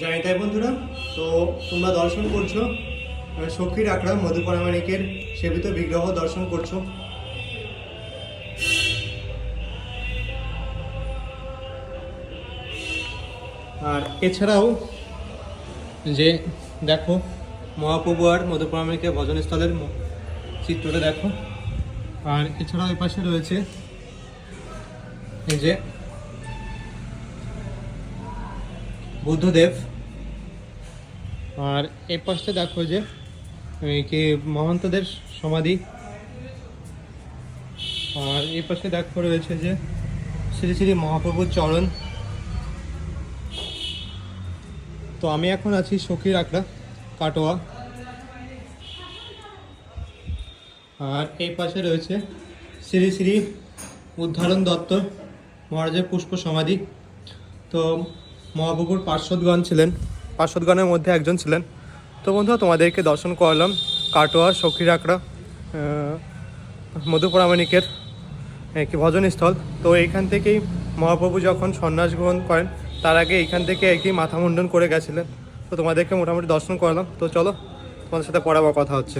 জয় তাই বন্ধুরা। তো তোমরা দর্শন করছ সখীর আখড়া মধুপরামাণিকের সেবিত বিগ্রহ দর্শন করছ। আর এছাড়াও যে দেখো, মহাপ্রভু আর মধুপরামাণিকের ভজনস্থলের চিত্রটা দেখো। আর এছাড়াও এ পাশে রয়েছে এই যে বুদ্ধদেব। আর এই পাশে দেখো যে কি মহন্তদের সমাধি। আর এই পাশে দেখো রয়েছে যে, শ্রী শ্রী মহাপ্রভুর চরণ। তো আমি এখন আছি সখীর আখড়া, কাটোয়া। আর এই পাশে রয়েছে শ্রী শ্রী উদ্ধারণ দত্ত মহারাজের পুষ্প সমাধি। তো মহাপ্রভুর পার্শ্বদগণ ছিলেন, পার্শ্বদগণের মধ্যে একজন ছিলেন। তো বন্ধুরা, তোমাদেরকে দর্শন করালাম কাটোয়া সখীর আখড়া মধুপরামাণিকের একটি ভজনস্থল। তো এইখান থেকেই মহাপ্রভু যখন সন্ন্যাস গ্রহণ করেন, তার আগে এইখান থেকে একটি মাথা মুন্ডন করে গেছিলেন। তো তোমাদেরকে মোটামুটি দর্শন করালাম। তো চলো, তোমাদের সাথে পরে কথা হচ্ছে।